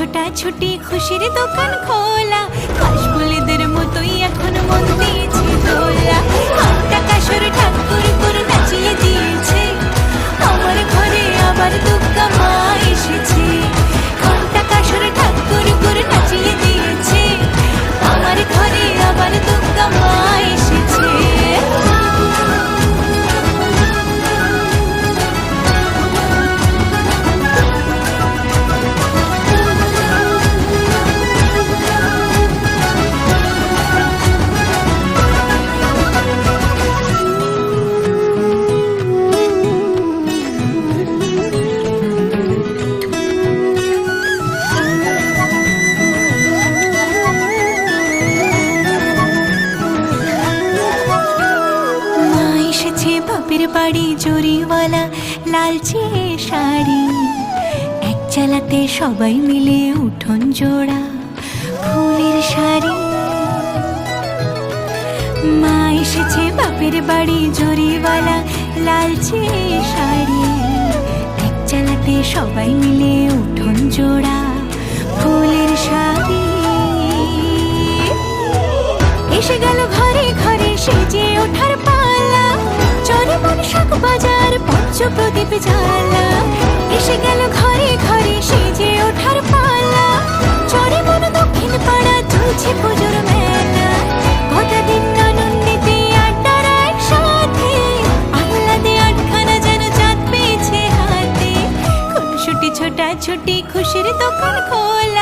খুনসুটি ছোটা ছুটি খুশির দোকান খোলা এসেছে বাপের বাড়ি জরিওয়ালা লালচে শাড়ি। এক চালাতে সবাই মিলে উঠোন জোড়া ফুলের শাড়ি। মা এসেছে বাপের বাড়ি জরিওয়ালা লালচে শাড়ি। এক চালাতে সবাই মিলে উঠোন জোড়া ফুলের শাড়ি। এসে গেল ঘরে ঘরে সেজে বাজার পঞ্চ প্রদীপ জ্বালা। এসে গেল ঘরে ঘরে সেজে ওঠার পালা। চরে মন দক্ষিণ পাড়া চলছে পুজোর মেলা। কটা দিন আনন্দিতে আড্ডার একসাথে, আহ্লাদে আটখানা যেন চাঁদ পেয়েছে হাতে। খুনসুটি ছোটা ছুটি খুশির দোকান খোলা।